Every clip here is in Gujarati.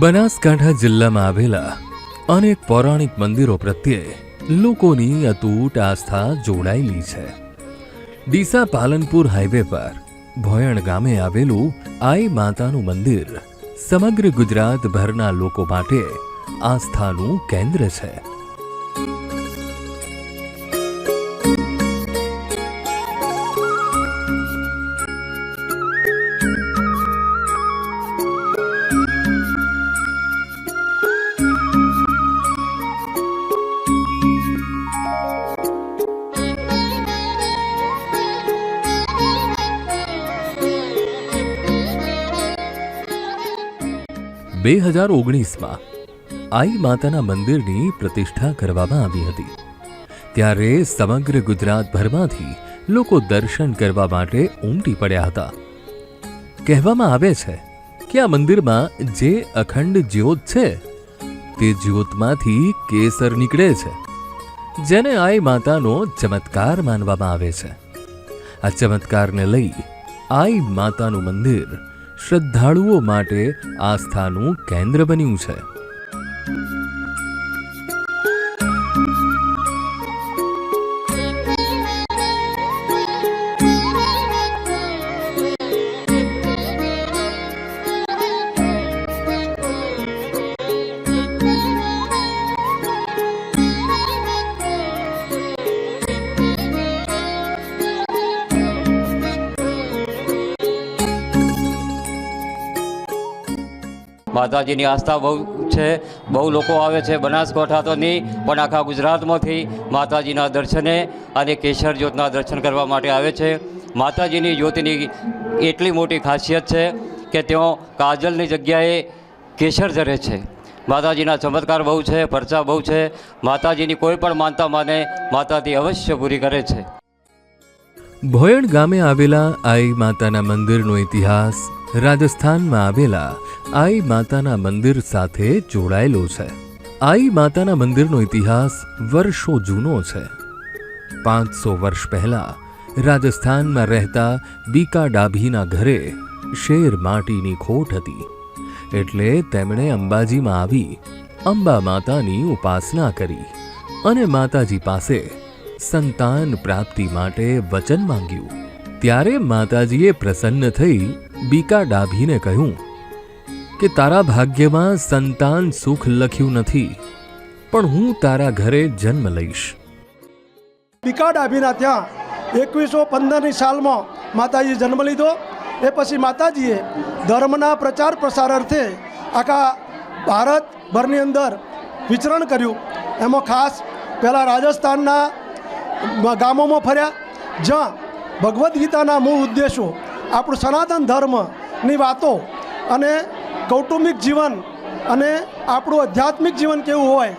બનાસકાંઠા જિલ્લામાં આવેલા અનેક પૌરાણિક મંદિરો પ્રત્યે લોકોની અતૂટ આસ્થા જોડાયેલી છે. ડીસા પાલનપુર હાઈવે પર ભોયણ ગામે આવેલું આઈ માતાનું મંદિર સમગ્ર ગુજરાતભરના લોકો માટે આસ્થાનું કેન્દ્ર છે. બે હજાર ઓગણીસમાં આઈ માતાના મંદિરની પ્રતિષ્ઠા કરવામાં આવી હતી. ત્યારે સમગ્ર ગુજરાતભરમાંથી લોકો દર્શન કરવા માટે ઉમટી પડ્યા હતા. કહેવામાં આવે છે કે આ મંદિરમાં જે અખંડ જ્યોત છે, તે જ્યોતમાંથી કેસર નીકળે છે, જેને આઈ માતાનો ચમત્કાર માનવામાં આવે છે. આ ચમત્કારને લઈ આઈ માતાનું મંદિર શ્રદ્ધાળુઓ માટે આસ્થાનું કેન્દ્ર બન્યું છે. માતાજીની આસ્થા બહુ છે, બહુ લોકો આવે છે બનાસકાંઠા તો નહીં પણ આખા ગુજરાતમાંથી માતાજીના દર્શને અને કેશર જ્યોતના દર્શન કરવા માટે આવે છે. માતાજીની જ્યોતિની એટલી મોટી ખાસિયત છે કે તેઓ કાજલની જગ્યાએ કેશર ધરે છે. માતાજીના ચમત્કાર બહુ છે પરચા બહુ છે. માતાજીની કોઈ પણ માનતા માને, માતાજી અવશ્ય પૂરી કરે છે. ભોયણ ગામે આવેલા આઈ માતાના મંદિરનો ઇતિહાસ રાજસ્થાનમાં આવેલા આઈ માતાના મંદિર સાથે જોડાયેલો છે. આઈ માતાના મંદિરનો ઇતિહાસ વર્ષો જૂનો છે. પાંચસો વર્ષ પહેલા રાજસ્થાનમાં રહેતા બીકા ડાભીના ઘરે શેર માટીની ખોટ હતી. એટલે તેમણે અંબાજીમાં આવી અંબા માતાની ઉપાસના કરી અને માતાજી પાસે સંતાન પ્રાપ્તિ માટે વચન માંગ્યું. ત્યારે માતાજીએ પ્રસન્ન થઈ બીકા ડાભીને કહ્યું, કે તારા ભાગ્યમાં સંતાન સુખ લખ્યું નથી, પણ હું તારા ઘરે જન્મ લઈશ. બીકા ડાભીના ત્યાં એકવીસો પંદરની સાલમાં માતાજી જન્મ લીધો. એ પછી માતાજીએ ધર્મના પ્રચાર પ્રસાર અર્થે આખા ભારતભરની અંદર વિચરણ કર્યું. એમાં ખાસ પહેલાં રાજસ્થાનના ગામોમાં ફર્યા. જ્યાં ભગવદ્ ગીતાના મૂળ ઉદ્દેશો, આપણું સનાતન ધર્મની વાતો અને કૌટુંબિક જીવન અને આપણું આધ્યાત્મિક જીવન કેવું હોય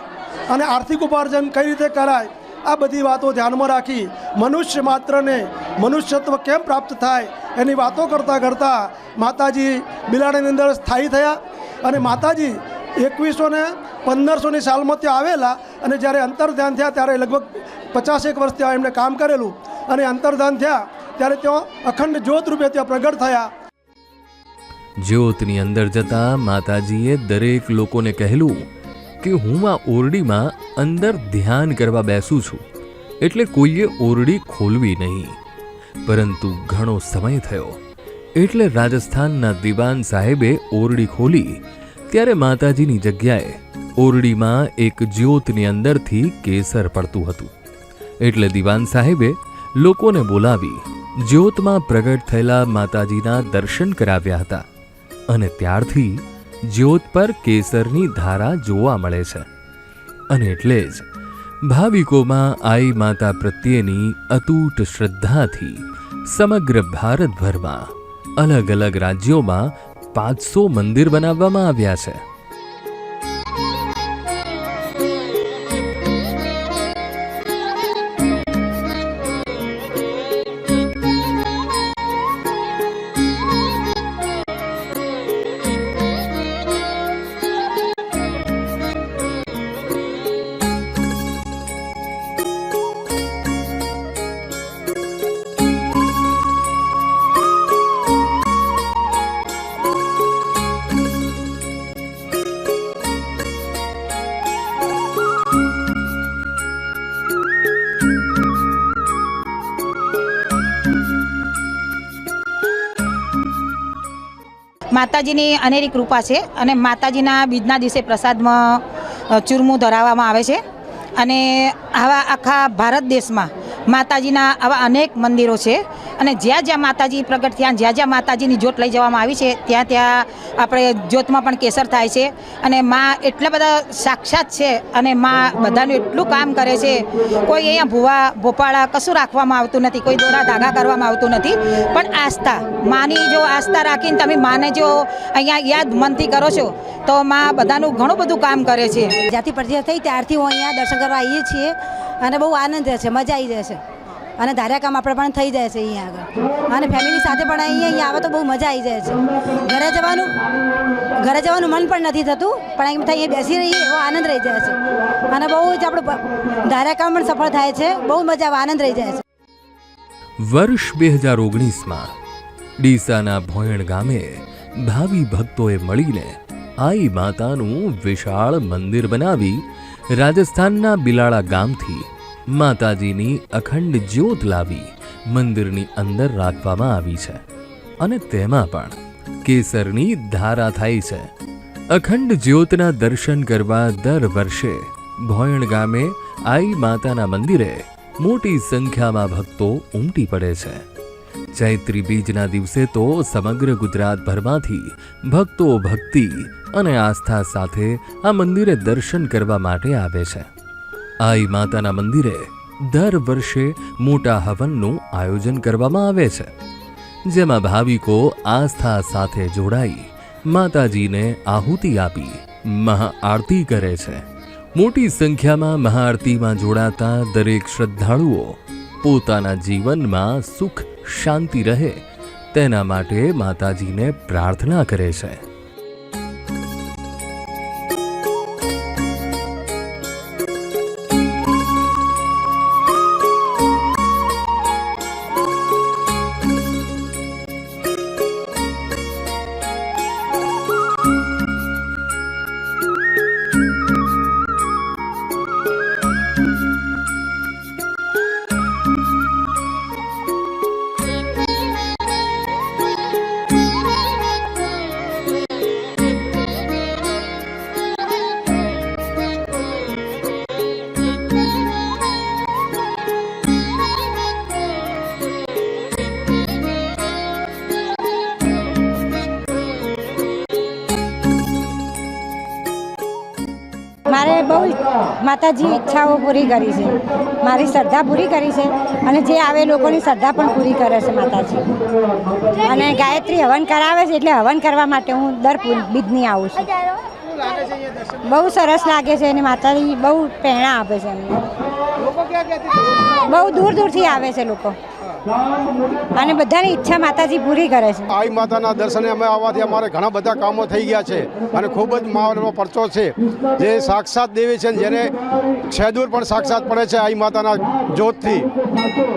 અને આર્થિક ઉપાર્જન કઈ રીતે કરાય, આ બધી વાતો ધ્યાનમાં રાખી મનુષ્ય માત્રને મનુષ્યત્વ કેમ પ્રાપ્ત થાય એની વાતો કરતાં કરતાં માતાજી બિલાડીની અંદર સ્થાયી થયા અને માતાજી એકવીસો પંદરસોની સાલમાં ત્યાં આવેલા અને જ્યારે અંતર્ધાન થયા ત્યારે લગભગ પચાસેક વર્ષ ત્યાં એમણે કામ કરેલું અને અંતર્ધાન થયા ત્યારે ત્યાં અખંડ જ્યોત રૂપે ત્યાં પ્રગટ થયા. જ્યોતની અંદર જતા માતાજીએ દરેક લોકોને કહેલું કે હું આ ઓરડીમાં અંદર ધ્યાન કરવા બેસું છું, એટલે કોઈએ ઓરડી ખોલવી નહીં. પરંતુ ઘણો સમય થયો, એટલે રાજસ્થાનના દિવાન સાહેબે ઓરડી ખોલી, ત્યારે માતાજીની જગ્યાએ ઓરડીમાં એક જ્યોતની અંદરથી કેસર પડતું હતું. એટલે દિવાન સાહેબે લોકોને બોલાવી જ્યોતમાં પ્રગટ થયેલા માતાજીના દર્શન કરાવ્યા હતા અને ત્યારથી જ્યોત પર કેસરની ધારા જોવા મળે છે. અને એટલે જ ભાવિકોમાં આઈ માતા પ્રત્યેની અતૂટ શ્રદ્ધાથી સમગ્ર ભારતભરમાં અલગ અલગ રાજ્યોમાં પાંચસો મંદિર બનાવવામાં આવ્યા છે. માતાજીની અનેરી કૃપા છે અને માતાજીના બીજના દિવસે પ્રસાદમાં ચૂરમું ધરાવવામાં આવે છે. અને આવા આખા ભારત દેશમાં માતાજીના આવા અનેક મંદિરો છે. અને જ્યાં જ્યાં માતાજી પ્રગટ થયા, જ્યાં જ્યાં માતાજીની જ્યોત લઈ જવામાં આવી છે, ત્યાં ત્યાં આપણે જ્યોતમાં પણ કેસર થાય છે. અને માં એટલા બધા સાક્ષાત છે અને માં બધાનું એટલું કામ કરે છે. કોઈ અહીંયા ભૂવા, ભોપાળા કશું રાખવામાં આવતું નથી, કોઈ દોરા ધાગા કરવામાં આવતું નથી. પણ આસ્થા, માની જો આસ્થા રાખીને તમે માને જો અહીંયા યાદ મનથી કરો છો, તો માં બધાનું ઘણું બધું કામ કરે છે. જ્યાંથી પરિચય થઈ ત્યારથી હું અહીંયા દર્શન કરવા આવીએ છીએ અને બહુ આનંદ રહે છે, મજા આવી જાય છે. અને ધાર્યા કામ આપણે પણ થઈ જાય છે અહીંયા આગળ. અને ફેમિલી સાથે પણ અહીંયા અહીંયા આવે તો બહુ મજા આવી જાય છે. ઘરે જવાનું ઘરે જવાનું મન પણ નથી થતું, પણ એમ થાય બેસી રહીએ એવો આનંદ રહી જાય છે. અને બહુ જ આપણું ધાર્યા કામ પણ સફળ થાય છે, બહુ મજા આવે, આનંદ રહી જાય છે. વર્ષ બે હજાર ઓગણીસમાં ડીસાના ભોયણ ગામે ભાવિ ભક્તોએ મળીને આઈ માતાનું વિશાળ મંદિર બનાવી રાજસ્થાનના બિલાળા ગામથી માતાજીની અખંડ જ્યોત લાવી મંદિરની અંદર રાખવામાં આવી છે. અને તેમાં પણ કેસરની ધારા થાય છે. અખંડ જ્યોતના દર્શન કરવા દર વર્ષે ભોયણ ગામે આઈ માતાના મંદિરે મોટી સંખ્યામાં ભક્તો ઉમટી પડે છે. ચૈત્રી બીજના દિવસે તો સમગ્ર ગુજરાતભરમાંથી ભક્તો ભક્તિ અને આસ્થા સાથે આ મંદિરે દર્શન કરવા માટે આવે છે. આઈ માતાના મંદિરે દર વર્ષે મોટા હવનનું આયોજન કરવામાં આવે છે, જેમાં ભાવિકો આસ્થા સાથે જોડાઈ માતાજીને આહુતિ આપી મહાઆરતી કરે છે. મોટી સંખ્યામાં મહાઆરતીમાં જોડાતા દરેક શ્રદ્ધાળુઓ પોતાના જીવનમાં સુખ, શાંતિ રહે તેના માટે માતાજીને પ્રાર્થના કરે છે. માતાજી ઈચ્છાઓ પૂરી કરી છે. મારી શ્રદ્ધા પૂરી કરી છે અને જે આવે લોકોની શ્રદ્ધા પણ પૂરી કરે છે માતાજી. અને ગાયત્રી હવન કરાવે છે એટલે હવન કરવા માટે હું દર બીજની આવું છું. બહુ સરસ લાગે છે અને માતાજી, બહુ પ્રેરણા આપે છે એમને. બહુ દૂર દૂરથી આવે છે લોકો. અને બધાની ઈચ્છા માતાજી પૂરી કરે છે. આઈ માતાના દર્શને અમે આવવાથી અમારે ઘણા બધા કામો થઈ ગયા છે અને ખૂબ જ માનો પરચો છે. જે સાક્ષાત દેવી છે ને જેને છેદૂર પણ સાક્ષાત પડે છે આઈ માતાના જોતથી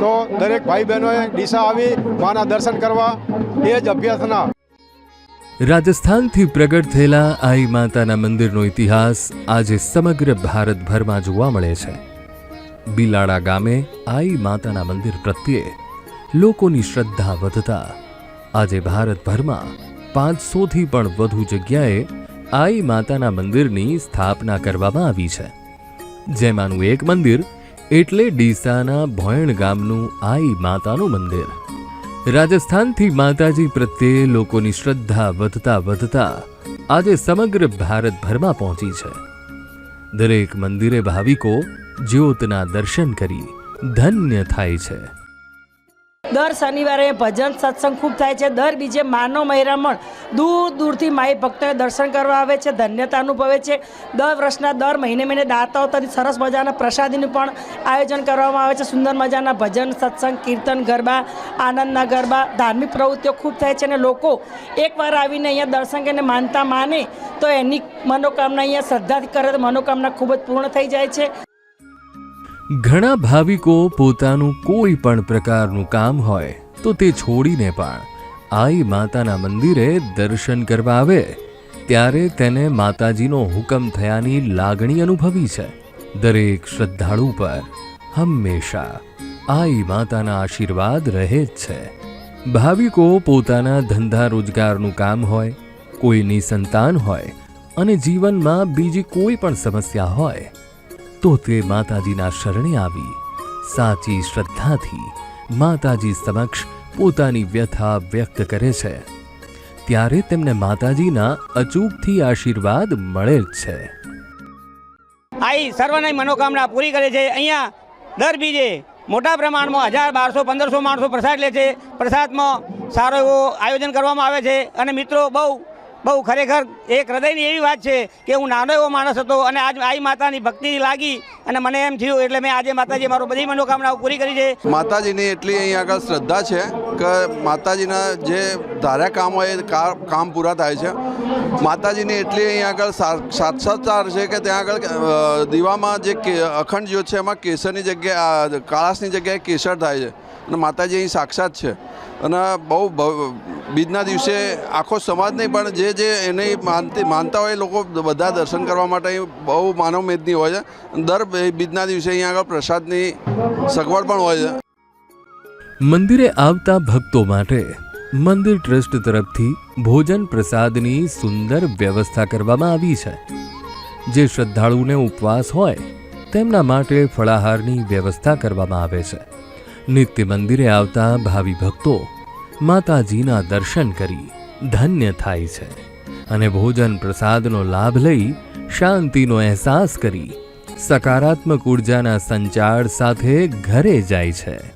તો દરેક ભાઈ બહેનોએ ડીસા આવી માના દર્શન કરવા એ જ અભ્યાસના રાજસ્થાનથી પ્રગટ થયેલા આઈ માતાના મંદિરનો ઇતિહાસ આજે સમગ્ર ભારતભરમાં જોવા મળે છે. બિલાડા ગામે આઈ માતાના મંદિર પ્રત્યે લોકોની શ્રદ્ધા વધતા. આજે ભારતભરમાં પાંચસોથી પણ વધુ જગ્યાએ આઈ માતાના મંદિરની સ્થાપના કરવામાં આવી છે. જેમાંનું એક મંદિર એટલે ડીસાના ભોયણ ગામનું આઈ માતાનું મંદિર. રાજસ્થાનથી માતાજી પ્રત્યે લોકોની શ્રદ્ધા વધતા વધતા આજે સમગ્ર ભારતભરમાં પહોંચી છે. દરેક મંદિરે ભાવિકો જ્યોતના દર્શન કરી ધન્ય થાય છે. દર શનિવારે ભજન સત્સંગ ખૂબ થાય છે. દર બીજે માનો મહિરામણ દૂર દૂરથી માઈ ભક્તોએ દર્શન કરવા આવે છે. ધન્યતા અનુભવે છે. દર વર્ષના દર મહિને મહિને દાતાઓ તરી સરસ મજાના પ્રસાદીનું પણ આયોજન કરવામાં આવે છે. સુંદર મજાના ભજન, સત્સંગ, કીર્તન, ગરબા, આનંદના ગરબા, ધાર્મિક પ્રવૃત્તિઓ ખૂબ થાય છે અને લોકો એકવાર આવીને અહીંયા દર્શન કરીને માનતા માને તો એની મનોકામના અહીંયા શ્રદ્ધાથી કરે તો મનોકામના ખૂબ જ પૂર્ણ થઈ જાય છે. ઘણા ભાવિકો પોતાનું કોઈ પણ પ્રકારનું કામ હોય, તો તે છોડીને પણ આઈ માતાના મંદિરે દર્શન કરવા આવે. ત્યારે તેને માતાજીનો હુકમ થયાની લાગણી અનુભવી છે. દરેક શ્રદ્ધાળુ પર હંમેશા આઈ માતાના આશીર્વાદ રહે જ છે. ભાવિકો પોતાના ધંધા રોજગારનું કામ હોય, કોઈની સંતાન હોય, અને જીવનમાં બીજી કોઈ પણ સમસ્યા હોય તો તે માતાજીના શરણે આવી. સાચી શ્રદ્ધાથી માતાજી સમક્ષ પોતાની વ્યથા વ્યક્ત કરે છે. ત્યારે તેમને માતાજીના અચૂકથી આશીર્વાદ મળે જ છે. આઈ સર્વની મનોકામના પૂરી કરે છે. અહીંયા દર બીજે મોટા પ્રમાણમાં હજાર બારસો, પંદરસો માણસો પ્રસાદ લે છે. પ્રસાદમાં સારો એવો આયોજન કરવામાં આવે છે. અને મિત્રો બહુ બહુ ખરેખર એક હૃદયની એવી વાત છે કે હું નાનો એવો માણસ હતો અને આજ આઈ માતાની ભક્તિ લાગી અને મને એમ થયું એટલે મેં આજે માતાજી મારું બધી મનોકામનાઓ પૂરી કરી છે. માતાજીની એટલી અહીં આગળ શ્રદ્ધા છે કે માતાજીના જે ધાર્યા કામ હોય એ કામ પૂરા થાય છે. માતાજીની એટલી અહીં આગળ સાક્ષાત્કાર છે કે ત્યાં આગળ દીવામાં જે અખંડ જ્યોત છે એમાં કેસરની જગ્યાએ કાળાસની જગ્યાએ કેસર થાય છે. અને માતાજી અહીં સાક્ષાત છે. અને બહુ બીજના દિવસે આખો સમાજ નહીં, પણ જે જે એને માનતી, માનતા હોય એ લોકો બધા દર્શન કરવા માટે અહીં બહુ માનવ મેદની હોય છે. દર બીજના દિવસે અહીં આગળ પ્રસાદની સગવડ પણ હોય છે. મંદિરે આવતા ભક્તો માટે મંદિર ટ્રસ્ટ તરફથી ભોજન પ્રસાદની સુંદર વ્યવસ્થા કરવામાં આવી છે. જે શ્રદ્ધાળુને ઉપવાસ હોય, તેમના માટે ફળાહારની વ્યવસ્થા કરવામાં આવે છે. નિત્ય મંદિરે આવતા ભાવિ ભક્તો માતાજીના દર્શન કરી ધન્ય થાય છે અને ભોજન પ્રસાદનો લાભ લઈ શાંતિનો અહેસાસ કરી સકારાત્મક ઉર્જાના સંચાર સાથે ઘરે જાય છે.